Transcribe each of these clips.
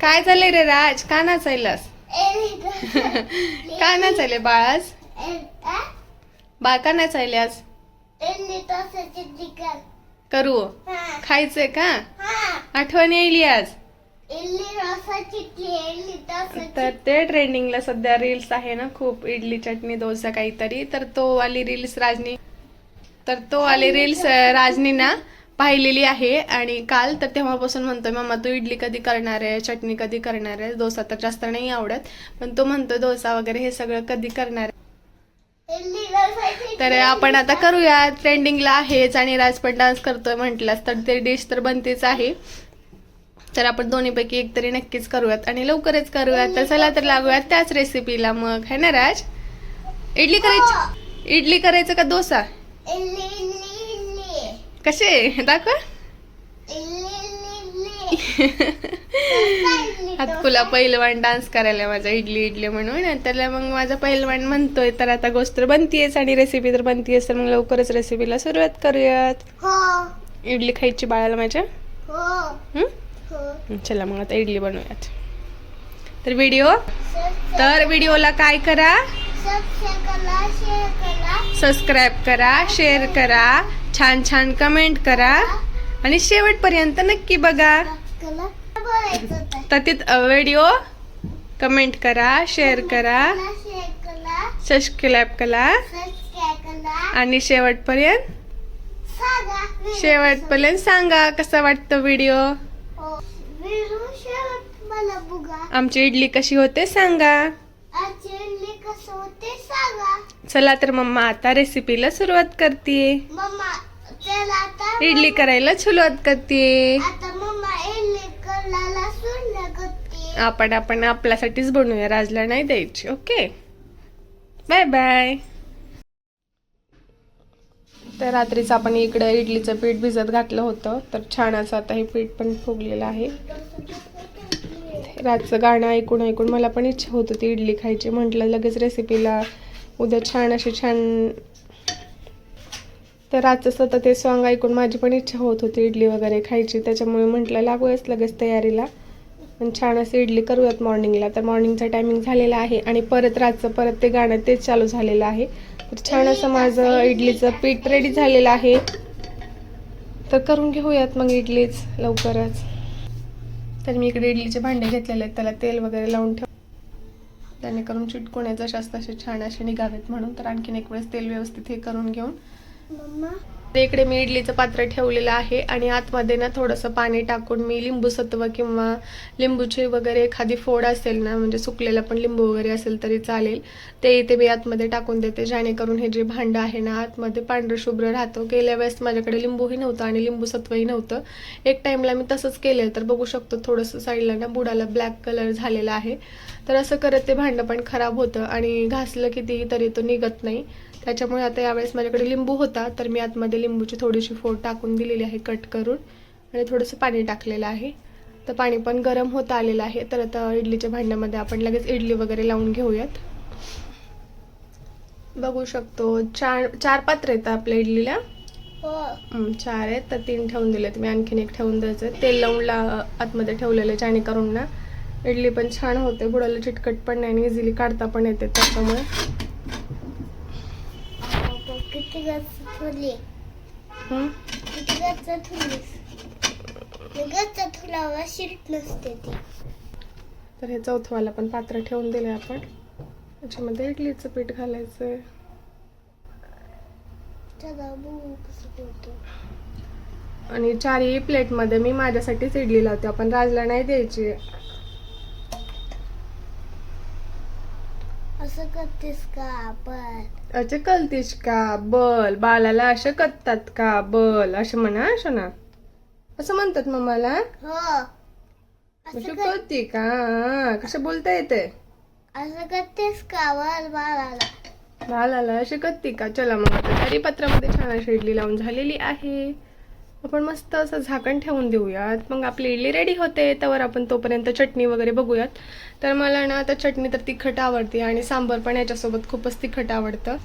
काय झालंय रे राज? का नाचायलास का नाचायले बाळास? बाळ का नाचायल्यास कर. खायचंय का? आठवण येईल आज. इडली डोसा चटणी इडली डोसा तर ते ट्रेंडिंगला सध्या रील्स आहे ना खूप. इडली चटणी डोसा काहीतरी. तर तो वाली रील्स राजनी तर तो आले रील्स राजनी ना पाहिलेली आहे. आणि काल तर तेव्हापासून म्हणतोय मामा तू इडली कधी करणार आहे? चटणी कधी करणार आहे? डोसा तर जास्त नाही आवडत. पण तो म्हणतो डोसा वगैरे हे सगळं कधी करणार आहे. तर आपण आता करूया. ट्रेंडिंगला आहेच आणि राज पण डान्स करतोय म्हटलास तर ते डिश तर बनतेच आहे. तर आपण दोन्हीपैकी एक तरी नक्कीच करूयात आणि लवकरच करूयात. तर चला तर लागूयात त्याच रेसिपीला मग. है ना राज? इडली करायची इडली करायचं का डोसा? कसे? इडली हातकुला पहिलवान डान्स करायला माझा इडली इडली म्हणून. त्याला मग माझा पहिलवान म्हणतोय तर आता गोष्ट तर बनतीयच आणि रेसिपी तर बनतीयच तर मग लवकरच रेसिपीला सुरुवात करूयात. हो. इडली खायची बाळाला माझ्या? हं? हो? चला मग आता इडली बनवूयात. तर व्हिडिओ तर व्हिडिओला काय करा? सबस्क्राईब करा शेअर करा छान छान कमेंट करा आणि शेवटपर्यंत नक्की बघा. तर तिथं व्हिडिओ कमेंट करा शेअर करा सबस्क्राईब करा आणि शेवटपर्यंत सांगा शेवटपर्यंत सांगा कसा वाटतं व्हिडिओ आमची इडली कशी होते सांगा. होते सांगा. चला तर मम्मा आता रेसिपीला सुरुवात करते मम्मा चला आता इडली करायला सुरुवात करते आता मम्मा इडली करायला सुरू करते. आपण आपण आपल्यासाठीच बनवूया. राजला नाही द्यायची. ओके? बाय बाय तर रात्रीच आपण इकडं इडलीचं पीठ भिजत घातलं होतं. तर छान असं आता हे पीठ पण फुगलेलं आहे. रातचं गाणं ऐकून ऐकून मला पण इच्छा होत होती इडली खायची. म्हटलं लगेच रेसिपीला उद्या छान अशी छान तर रातचं सतत ते सॉंग ऐकून माझी पण इच्छा होत होती इडली वगैरे खायची. त्याच्यामुळे म्हटलं लागूयाच लगेच तयारीला. पण छान असं इडली करूयात मॉर्निंगला तर मॉर्निंगचा टायमिंग झालेला आहे आणि परत रातचं परत ते गाणं तेच चालू झालेलं आहे. तर छान असं माझं इडलीचं पीठ रेडी झालेलं आहे. तर करून घेऊयात मग इडलीच लवकरच. तर मी इकडे इडलीचे भांडे घेतलेले आहेत त्याला तेल वगैरे लावून ठेव. जेणेकरून करून चिटकोण्याचा जास्त असे छान असे निघावेत म्हणून तर आणखीन एक वेळेस तेल व्यवस्थित हे करून घेऊन. मम्मा इकडे मी इडलीचं पात्र ठेवलेलं आहे आणि आतमध्ये ना थोडंसं पाणी टाकून मी लिंबू सत्व किंवा लिंबूची वगैरे एखादी फोड असेल ना म्हणजे सुकलेलं पण लिंबू वगैरे असेल तरी चालेल. ते इथे मी आतमध्ये टाकून देते. जेणेकरून हे जे भांडं आहे ना आतमध्ये पांढरं शुभ्र राहतं. गेल्या वेळेस माझ्याकडे लिंबूही नव्हतं आणि लिंबू सत्वही नव्हतं. एक टाईमला मी तसंच केलं तर बघू शकतो थोडंसं साईडला ना बुडाला ब्लॅक कलर झालेला आहे. तर असं करत ते भांडं पण खराब होतं आणि घासलं कितीही तरी तो निघत नाही. त्याच्यामुळे आता यावेळेस माझ्याकडे लिंबू होता तर मी आतमध्ये लिंबूची थोडीशी फोड टाकून दिलेली आहे कट करून आणि थोडंसं पाणी टाकलेलं आहे. तर पाणी पण गरम होत आलेलं आहे. तर आता इडलीच्या भांड्यामध्ये आपण लगेच इडली वगैरे लावून घेऊयात. बघू शकतो चार चार पात्र आहेत आपल्या इडलीला. हो. चार आहेत तर तीन ठेवून दिलेत. मी आणखीन एक ठेवून द्यायचं तेल लावून ला आतमध्ये ठेवलेलं आहे जेणेकरून ना इडली पण छान होते. बुडाला चिटकट पण नाही आणि इझिली काढता पण येते त्याच्यामुळे. किती गच्च ठेवली हं? किती गच्च ठेवलीस गच्च ठेवल्यावर शिट नसते ती. तर हे चौथवाला पण पात्र ठेवून दिले आपण. त्याच्यामध्ये इडलीचं पीठ घालायचं आहे आणि चारही प्लेटमध्ये मी माझ्यासाठीच इडली लावते. आपण राजला नाही द्यायची. असं करतेस का आपण? अचे कलतीस का? बल. बालाला असं करतात का? बल. असं म्हणा असं ना. असं म्हणतात मम्माला. हो. असं असं कर कळती का? कसं बोलता येते असं करतेस का वर बाळाला? बाळाला शिकत का? चला मग आता तरी पत्रामध्ये छान अशी इडली लावून झालेली आहे. आपण मस्त असं झाकण ठेवून देऊयात. मग आपली इडली रेडी होते त्यावर आपण तोपर्यंत चटणी वगैरे बघूयात. तर मला ना आता चटणी तर तिखट आवडते आणि सांबर पण याच्यासोबत खूपच तिखट आवडतं.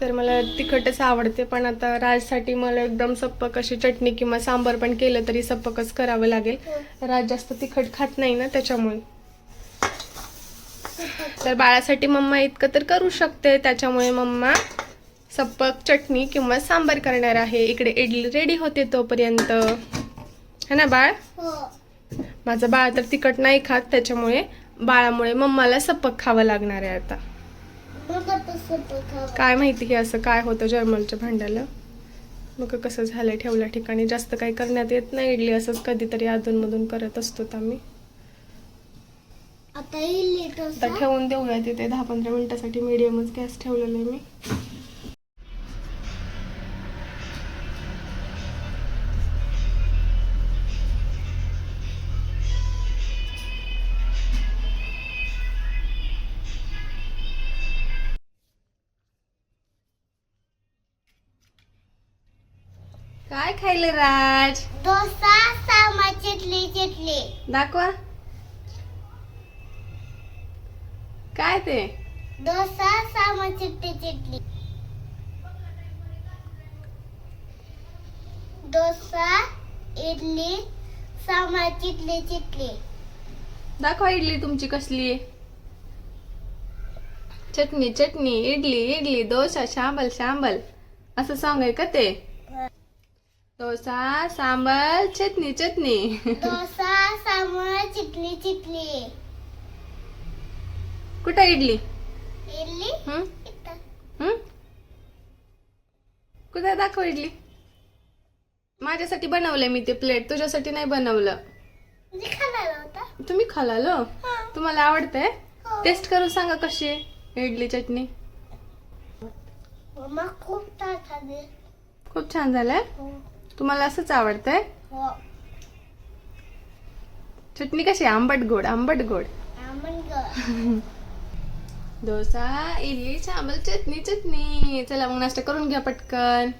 तर मला तिखटच आवडते पण आता राजसाठी मला एकदम सप्पक अशी चटणी किंवा सांबर पण केलं तरी सप्पकच करावं लागेल. राज जास्त तिखट खात नाही ना त्याच्यामुळे. तर बाळासाठी मम्मा इतकं तर करू शकते त्याच्यामुळे मम्मा सप्पक चटणी किंवा सांबार करणार आहे. इकडे इडली रेडी होते तोपर्यंत. है ना बाळ? हो. माझं बाळ तर तिखट नाही खात त्याच्यामुळे बाळामुळे मम्माला सप्पक खावं लागणार आहे आता. काय माहिती हे असं काय होतं जर्मलच्या भांड्याला? बघ कसं झालंय ठेवल्या ठिकाणी? जास्त काही करण्यात येत नाही. इडली असंच कधीतरी अधूनमधून करत असतो आम्ही. आता ठेवून देऊया तिथे दहा पंधरा मिनिटासाठी मीडियमच गॅस ठेवलेला आहे मी. काय खायलं राज? डोसा सामा चिटली चिटली दाखवा. काय ते? डोसा सामा चिटली चिटली डोसा इडली सामा चिटली चिटली दाखवा इडली तुमची कसली. आहे चटणी चटणी इडली इडली डोसा शांबल शांबल असं सॉंग आहे का ते? डोसा सांबर चटणी चटणी. डोसा सामा चिटली चिटली कुठं इडली? इडली? हं? इथं. हं? कुठं दाखव इडली? माझ्यासाठी बनवलंय मी ते प्लेट तुझ्यासाठी नाही बनवलं. म्हणजे खाणार होता. तुम्ही खालालो हा. तुम्हाला आवडतंय? हो. टेस्ट करून सांगा कशी आहे इडली चटणी. मम्मा खूप ताट आले खूप छान झालंय? हो. तुम्हाला असंच आवडतंय? हो. चटणी कशी आहे? आंबट गोड आंबट गोड. डोसा इडली सांबर चटणी चटणी. चला मग नाश्ता करून घ्या पटकन.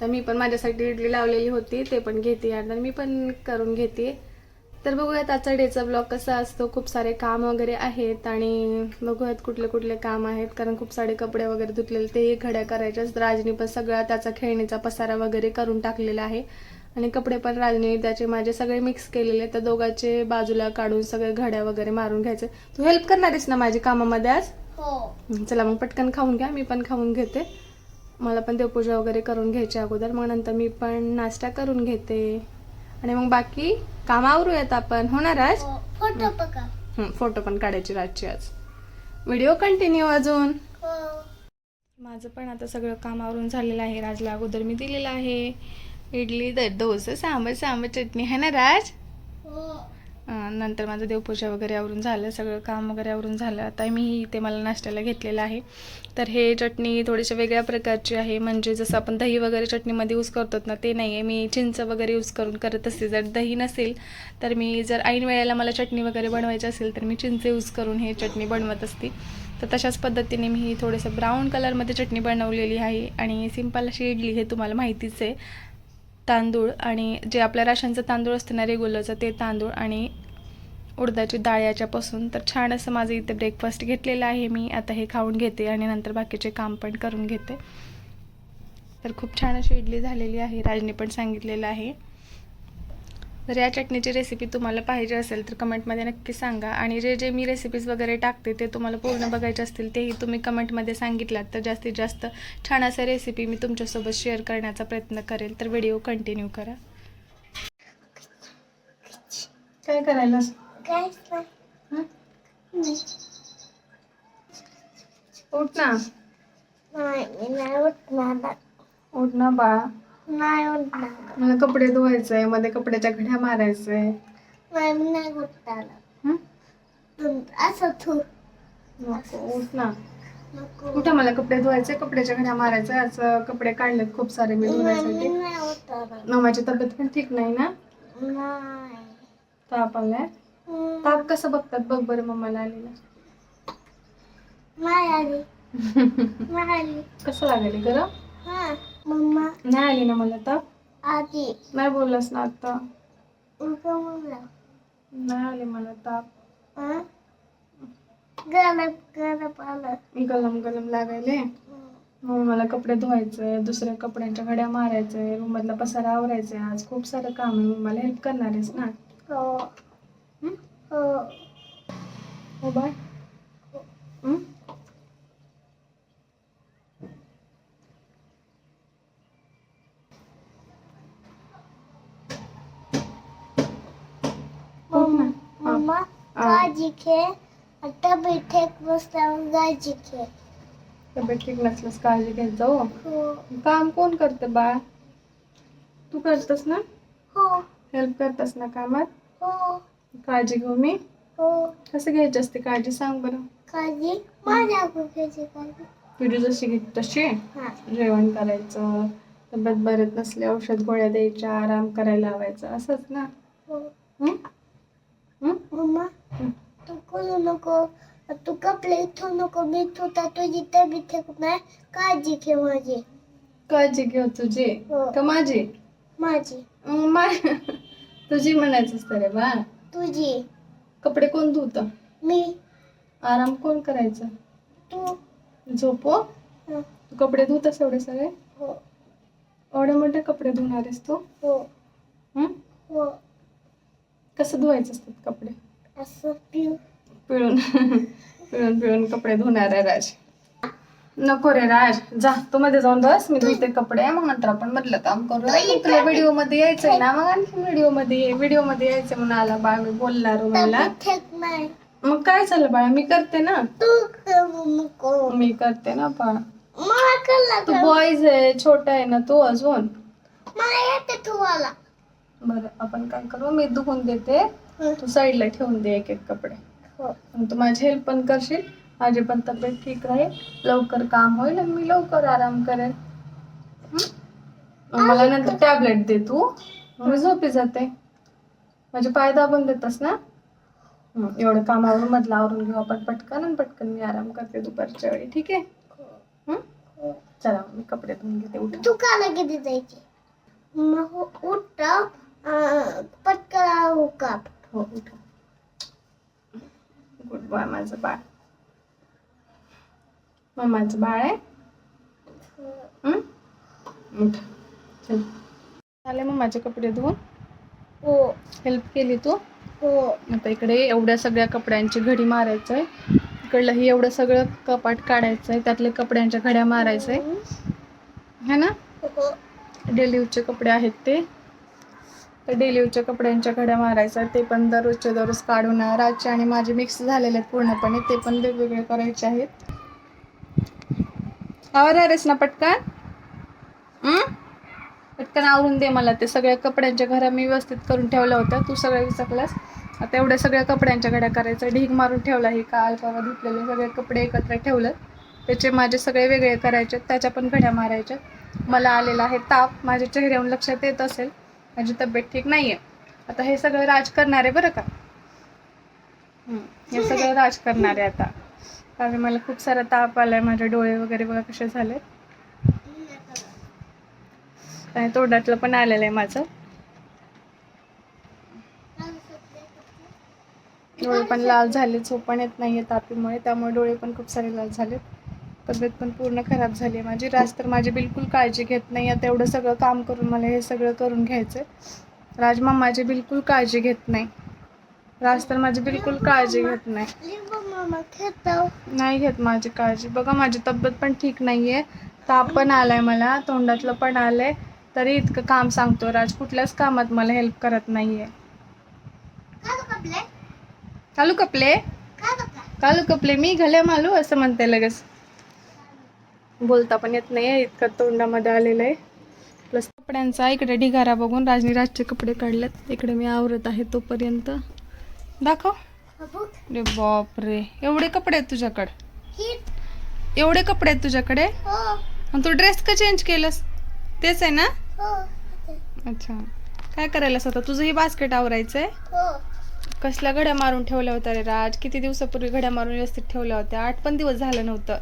तर मी पण माझ्यासाठी इडली लावलेली होती ते पण घेते. आणि मी पण करून घेते. तर बघूयात आजचा डेचा ब्लॉग कसा असतो. खूप सारे काम वगैरे आहेत आणि बघूयात कुठले कुठले काम आहेत. कारण खूप सारे कपडे वगैरे धुतलेले तेही घड्या करायच्याच राजनी पण सगळा त्याचा खेळणीचा पसारा वगैरे करून टाकलेला आहे. आणि कपडे पण राजनी त्याचे माझे सगळे मिक्स केलेले तर दोघांचे बाजूला काढून सगळे घड्या वगैरे मारून घ्यायचे. तू हेल्प करणार आहेस ना माझी कामामध्ये आज? हो हं, चला मग पटकन खाऊन घ्या. मी पण खाऊन घेते. मला पण देवपूजा वगैरे करून घ्यायची अगोदर. मग नंतर मी पण नाश्ता करून घेते. आणि मग बाकी काम आवरूयात आपण. होणार आज हो फोटो बघा. हं, फोटो पण काढायची रातची आज. व्हिडिओ कंटिन्यू अजून? हो. माझं पण आता सगळं काम आवरून झालेलं आहे. राजला अगोदर मी दिलेलं आहे. इडली द डोसा सांबर सांबर चटणी. आहे ना राज? हो. नंतर माझं देवपूजा वगैरे आवरून झालं सगळं काम वगैरे आवरून झालं. आता मी इथे मला नाश्त्याला घेतलेलं आहे. तर हे चटणी थोडीशी वेगळ्या प्रकारची आहे. म्हणजे जसं आपण दही वगैरे चटणीमध्ये यूज करतो ना ते नाही आहे मी चिंच वगैरे यूज करून करत असते. जर दही नसेल तर मी जर ऐन वेळेला मला चटणी वगैरे बनवायची असेल तर मी चिंच यूज करून हे चटणी बनवत असते. तर तशाच पद्धतीने मी ही थोडंसं ब्राऊन कलरमध्ये चटणी बनवलेली आहे. आणि सिंपल अशी इडली हे तुम्हाला माहितीच आहे. तांदूळ आणि जे आपल्या राशनचं तांदूळ असतं ना रेग्युलरचं ते तांदूळ आणि उडदाची डाळ याच्यापासून. तर छान असं माझं इथे ब्रेकफास्ट घेतलेलं आहे मी. आता हे खाऊन घेते आणि नंतर बाकीचे काम पण करून घेते. तर खूप छान अशी इडली झालेली आहे. राजने पण सांगितलेलं आहे. जर या चटणीची रेसिपी तुम्हाला पाहिजे असेल तर कमेंटमध्ये नक्की सांगा. आणि जे जे मी रेसिपीज वगैरे टाकते ते तुम्हाला पूर्ण बघायचे असतील तेही तुम्ही कमेंटमध्ये सांगितलात. तर जास्तीत जास्त छान अशा रेसिपी मी तुमच्यासोबत शेअर करण्याचा प्रयत्न करेल. तर व्हिडिओ कंटिन्यू करा. काय करायला नाही उठ ना. नाही मी नाही उठणार. उठ ना बाळा. नाही उठणार मला कपडे धुवायचंयमध्ये कपड्याच्या घड्या मारायचंय. नाही मी नाही उठणार हं? असं थू नको उठ ना. नको. कुठं मला कपडे धुवायचे कपड्याच्या घड्या मारायचंय. असं कपडे काढलेत खूप सारे मी नाही, मी धुण्यासाठी नाही उठणार मामाची तब्येत पण ठीक नाही ना? नाही. ताप आलाय हं, ताप कसं बघतात? बघ बरं मम्माला आलेला. नाही आली. नाही आली. कसं लागेल गरम? हा. मम्मा नाही आली ना मला ताप आधी. नाही बोललास ना आता. उगा नाही आली मला ताप हा गरम गरम आलं. गलम गलम लागायले. मग मला कपडे धुवायचे दुसऱ्या कपड्यांच्या घड्या मारायचे रूम मधला पसारा आवरायचे आज खूप सारं काम आहे मग मला हेल्प करणार आहेस ना. हो. हं? हो. हो बाय हं? हो ना. हा. मम्मा. काळजी घे आता बैठे बसल्यावर काळजी घे तब्येत ठीक नसल्यास काळजी घेत जाऊ हो काम कोण करतं बाळ तू करतस ना हो हेल्प करतस ना कामात हो काळजी घेऊ मी हो कसं घ्यायची असते काळजी सांग बरं काळजी माझ्या घ्यायची काळजी तुझी जशी घेत तशी हा जेवण करायचं तब्येत बरत नसले औषध गोळ्या द्यायच्या आराम करायला लावायचं असंच ना हो हं? मम्मा. तू करू नको तू कपडे इथू नको मी तुझा तुझी तब्येत नाही काळजी घे माझी काळजी घेऊ तुझी हो. का माझी माझी मग मा- तुझी म्हणायचं असतं रे बा तुझी कपडे कोण धुत मी आराम कोण करायचं तू झोपो हं. तू कपडे धुतस एवढे सगळे हो एवढे मोठे कपडे धुणार आहेस तू हो हं? हो कसं धुवायचं असतात कपडे? असं पिऊ पिळून. पिळून पिळून कपडे धुणार आहे राज. नको रे राज. जा तू मध्ये जाऊन बस. मी धुते कपडे. मग नंतर आपण मधलं काम करू. तुला व्हिडिओमध्ये यायचंय ना? मग आणखी व्हिडिओमध्ये व्हिडिओमध्ये यायचं म्हणून आला बाळ. मी बोलणार मला मग काय झालं बाळा? मी करते ना? तू मी करते ना बाळ. तू गं. बॉईज आहे. छोटा आहे ना तू अजून? मला येते तुम्हाला बरं आपण काय करू? मी धुवून देते. तू साईडला ठेवून दे एक एक कपडे. हो. आणि तू माझी हेल्प पण करशील. माझी पण तब्येत ठीक राहील. लवकर काम होईल आणि मी लवकर आराम करेन. मला नंतर टॅबलेट दे तू. मी झोपी जाते. माझे पाय दाबून देतस ना? एवढं कामावरून मधलं आवरून घेऊ आपण पटकन आणि पटकन मी आराम करते दुपारच्या वेळी. ठीक आहे? हं? हो. चला मी कपडे धुवून घेते. उठ. तू काला किती जायची? मग उठ. पटकन काप हो उठ गुड बॉय माझं बाळ. मग माझं बाळ आहे? हं? उठ. चल. झाले मग माझे कपडे धुवून? हो. हेल्प केली तू? हो. आता इकडे एवढ्या सगळ्या कपड्यांची घडी मारायचं आहे इकडलं ही एवढं सगळं कपाट काढायचं आहे त्यातले कपड्यांच्या घड्या मारायचं आहे है ना? हो. डेली यूजचे कपडे आहेत ते. डेली यूजच्या कपड्यांच्या घड्या मारायच्या ते पण दररोजचे दररोज काढून रातचे आणि माझे मिक्स झालेले आहेत पूर्णपणे ते पण वेगवेगळे करायचे आहेत. आवर आहेस ना पटकन? पटकन आवरून दे मला ते सगळ्या कपड्यांच्या घरा मी व्यवस्थित करून ठेवल्या होत्या तू सगळ्या विसरलास. आता एवढ्या सगळ्या कपड्यांच्या घड्या करायच्या ढीग मारून ठेवला हे काल परवा धुतलेले सगळे कपडे एकत्र ठेवलं. त्याचे माझे सगळे वेगळे करायचे त्याच्या पण घड्या मारायच्या. मला आलेला आहे ताप माझ्या चेहऱ्यावरून लक्षात येत असेल. माझी तब्येत ठीक नाही आहे आता हे सगळं राज करणार आहे बरं का? हे सगळं राज करणार आहे आता. कारण मला खूप सारा ताप आलाय माझे डोळे वगैरे बघा कसे झाले. तोंडातलं पण आलेलं आहे माझं. डोळे पण लाल झाले झोपण येत नाहीये तापीमुळे त्यामुळे डोळे पण खूप सारे लाल झालेत. तब्येत पण पूर्ण खराब झाली आहे. माझी राज तर माझी बिलकुल काळजी घेत नाही. आता एवढं सगळं काम करून मला हे सगळं करून घ्यायचं राज माझी बिलकुल काळजी घेत नाही. राज तर माझी बिलकुल काळजी घेत नाही. नाही घेत माझी काळजी. बघा माझी तब्येत पण ठीक नाहीये. ताप पण आलाय मला. तोंडातलं पण आलंय. तरी इतकं काम सांगतो. राज कुठल्याच कामात मला हेल्प करत नाहीये. काय कालू कपले? कालू कपले. मी घाल्या मालू असं म्हणते लगेच. बोलता पण येत नाही आहे इतकं तोंडामध्ये आलेलं आहे. प्लस कपड्यांचा इकडे ढिगारा बघून राजनी राजचे कपडे काढलेत. इकडे मी आवरत आहे तोपर्यंत. दाखव. रे अरे बापरे. एवढे कपडे आहेत तुझ्याकडे? एवढे कपडे आहेत तुझ्याकडे? तू ड्रेस का चेंज केलंस? तेच आहे ना? अच्छा. काय करायलास आता? तुझं ही बास्केट आवरायचंय? आहे कसल्या घड्या मारून ठेवल्या होत्या रे राज? किती दिवसापूर्वी घड्या मारून व्यवस्थित ठेवल्या होत्या? आठ पण दिवस झालं नव्हतं.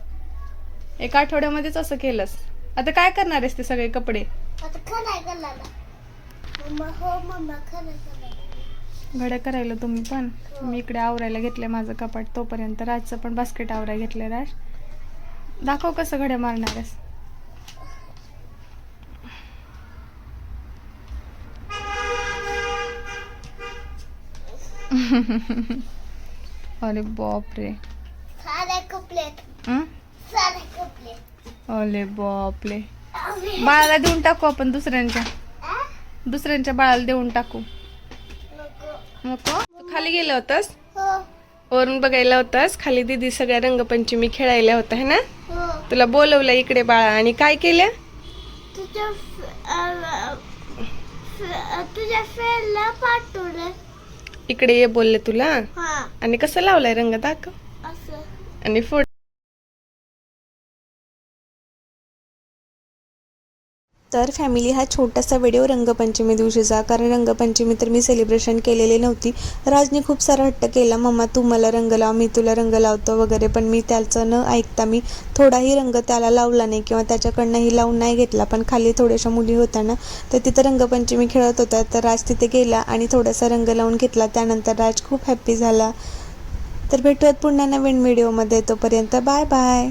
एक आठवड्यामध्येच असं केलंस. आता काय करणार आहेस ते सगळे कपडे? आता खराय गल्लाला. मम्मा हो मम्मा घड्या करायला तुम्ही पण. मी इकडे आवरायला घेतलंय माझं कपाट तोपर्यंत राजचं पण बास्केट आवरायला घेतलंय राज. दाखव कसं घड्या मारणार आहेस. अरे सारे कपलेट हं? सारे अरे बापले. बाळाला देऊन टाकू आपण दुसऱ्यांच्या. दुसऱ्यांच्या बाळाला देऊन टाकू. नको. खाली गेलं होतंस? हो. वरून बघायला होतास? खाली दिदी सगळ्या रंगपंचमी खेळायला होता है ना? हो. तुला बोलवलं इकडे बाळा. आणि काय केलं? तुझ्या इकडे ये बोलले तुला. आणि कसं लावलाय रंग दाखव. आणि फोटो तर फॅमिली हा छोटासा व्हिडिओ रंगपंचमी दिवशीचा कारण रंगपंचमी तर मी सेलिब्रेशन केलेली नव्हती. राजने खूप सारा हट्ट केला मम्मा तू मला रंग लाव मी तुला रंग लावतो वगैरे. पण मी त्याचं न ऐकता मी थोडाही रंग त्याला लावला नाही किंवा त्याच्याकडनंही लावून नाही घेतला. पण खाली थोड्याशा मुली होत्या ना तर तिथं रंगपंचमी खेळत होत्या. तर राज तिथे गेला आणि थोडासा रंग लावून घेतला. त्यानंतर राज खूप हॅप्पी झाला. तर भेटूयात पुन्हा नवीन व्हिडिओमध्ये तोपर्यंत बाय बाय.